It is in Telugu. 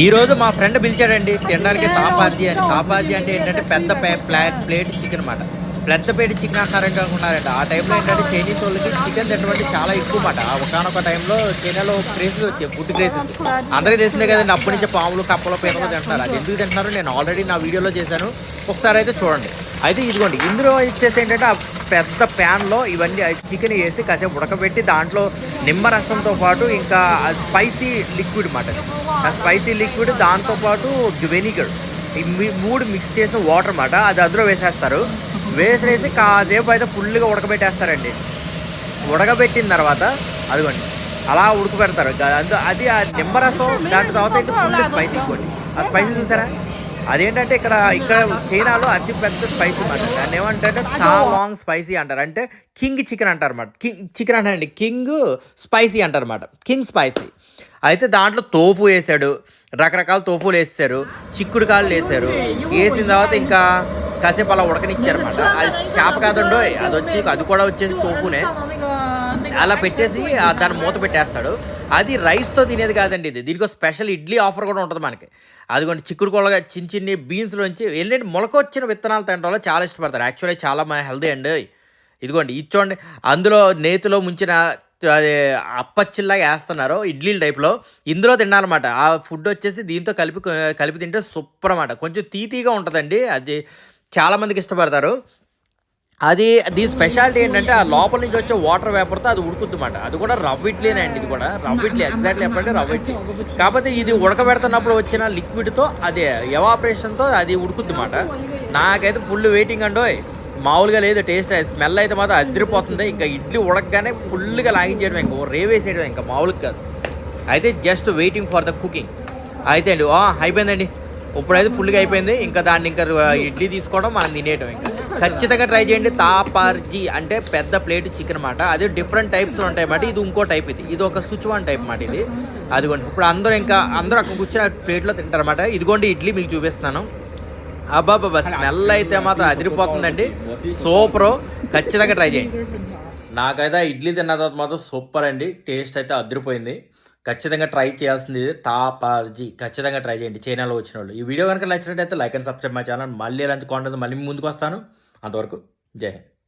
ఈ రోజు మా ఫ్రెండ్ పిలిచాడండి తినడానికి తాపాజీ అని. తాపాజీ అంటే ఏంటంటే పెద్ద పే- ప్లా- ప్లేట్ చికెన్ అన్నమాట పెద్ద ప్లేట్ చికెన్ అంటారంటే అనుకున్నారంట ఆ టైంలో ఏంటంటే చైనీస్ వాళ్ళకి చికెన్ తినటువంటి చాలా ఎక్కువ మాట. ఒకనొక టైంలో చైనాలో క్రేజ్ వచ్చాయి ఫుడ్ క్రేజ్ అందరికీ తెలిసిందే కదండి అప్పటి నుంచి పాములు కప్పలు పీతలు తింటున్నారు. అది ఎందుకు తింటున్నారు? నేను ఆల్రెడీ నా వీడియోలో చేశాను. ఒకసారి అయితే చూడండి. అయితే ఇదిగోండి ఇందులో ఇచ్చేసి ఏంటంటే ఆ పెద్ద ప్యాన్లో ఇవన్నీ చికెన్ వేసి కాసేపు ఉడకబెట్టి దాంట్లో నిమ్మరసంతో పాటు ఇంకా స్పైసీ లిక్విడ్ అనమాట ఆ స్పైసీ లిక్విడ్ దాంతోపాటు వెనిగర్. ఈ మూడు మిక్స్ చేసిన వాటర్ అన్నమాట అది అందులో వేసేస్తారు. వేసేసి కాసేపు అయితే ఫుల్గా ఉడకబెట్టేస్తారండి. ఉడకబెట్టిన తర్వాత అదిగోండి అలా ఉడకబెడతారు అది ఆ నిమ్మరసం దాని తర్వాత ఇంకా ఫుల్ స్పైసీ కొన్ని ఆ స్పైసీ చూసారా? అదేంటంటే ఇక్కడ ఇక్కడ చైనాలో అతి పెద్ద స్పైసీ మాట దాన్ని ఏమంటే తా లాంగ్ స్పైసీ అంటారు. అంటే కింగ్ చికెన్ అంటారు అనమాట కింగ్ చికెన్ అంటారండి. కింగ్ స్పైసీ అంటారు అనమాట కింగ్ స్పైసీ అయితే దాంట్లో తోఫు వేసాడు. రకరకాల తోఫులు వేసారు చిక్కుడు కాళ్ళు వేసారు. వేసిన తర్వాత ఇంకా కాసేపు అలా ఉడకనిచ్చారు అనమాట అది చేప కాదండో అది వచ్చి అది కూడా వచ్చేసి తోఫునే అలా పెట్టేసి ఆ దాన్ని మూత పెట్టేస్తాడు. అది రైస్తో తినేది కాదండి ఇది. దీనికి స్పెషల్ ఇడ్లీ ఆఫర్ కూడా ఉంటుంది మనకి. అదిగోండి చిక్కుడు కొలగా చిన్న చిన్ని బీన్స్లోంచి వెళ్ళండి మొలకొచ్చిన విత్తనాలు తినడంలో చాలా ఇష్టపడతారు. యాక్చువల్లీ చాలా మన హెల్దీ అండి ఇదిగోండి ఇచ్చోండి అందులో నేతిలో ముంచిన అదే అప్పచ్చిల్లాగా వేస్తున్నారు ఇడ్లీల టైప్లో. ఇందులో తినాలన్నమాట. ఆ ఫుడ్ వచ్చేసి దీంతో కలిపి కలిపి తింటే సూపర్ అన్నమాట. కొంచెం తీతీగా ఉంటుందండి. అది చాలామందికి ఇష్టపడతారు. అది దీని స్పెషాలిటీ ఏంటంటే ఆ లోపల నుంచి వచ్చే వాటర్ వేపర్తో అది ఉడుకుతుందన్నమాట. అది కూడా ఇడ్లీనే అండి ఇది కూడా. రవ్వ ఇడ్లీ ఎగ్జాక్ట్లీ చెప్పండి రవ్వ ఇడ్లీ కాకపోతే ఇది ఉడకబెడుతున్నప్పుడు వచ్చిన లిక్విడ్తో అది ఎవాపరేషన్తో అది ఉడుకుతుందన్నమాట. నాకైతే ఫుల్ వెయిటింగ్ అండోయ్ మామూలుగా లేదు టేస్ట్ స్మెల్ అయితే మాత్రం అదిరిపోతుంది. ఇంకా ఇడ్లీ ఉడకగానే ఫుల్గా లాగించేయడం ఇంకా రేవేసేయడం ఇంకా మామూలుగా కాదు. అయితే just waiting for the cooking అయితే అండి అయిపోయిందండి. ఇప్పుడైతే ఫుల్గా అయిపోయింది. ఇంకా దాన్ని ఇంకా ఇడ్లీ తీసుకోవడం మనం తినేయడం ఇంకా. ఖచ్చితంగా ట్రై చేయండి. తాపార్జీ అంటే పెద్ద ప్లేట్ చికెన్ అన్నమాట. అది డిఫరెంట్ టైప్స్ ఉంటాయి అన్నమాట. ఇది ఇంకో టైప్ ఇది. ఇది ఒక సుచువాన్ టైప్ మాట ఇది. అదిగోండి. ఇప్పుడు అందరూ ఇంకా అందరూ అక్కడ కూర్చొని ప్లేట్లో తింటారన్నమాట ఇదిగోండి ఇడ్లీ మీకు చూపిస్తాను అబ్బాబ్బా స్మెల్ అయితే మాత్రం అదిరిపోతుందండి. సూపర్. ఖచ్చితంగా ట్రై చేయండి. నాకైతే ఆ ఇడ్లీ తిన్న తర్వాత మాత్రం సూపర్ అండి. టేస్ట్ అయితే అదిరిపోయింది. ఖచ్చితంగా ట్రై చేయాల్సింది తాపార్జీ. ఖచ్చితంగా ట్రై చేయండి. చైనాలో వచ్చిన వాళ్ళు ఈ వీడియో కనుక నచ్చినట్టయితే లైక్ అండ్ సబ్స్క్రైబ్ మా ఛానల్ మళ్ళీ ఇలాంటి కాంటెంట్ మళ్ళీ మీ ముందుకు వస్తాను. అంతవరకు జై హింద్.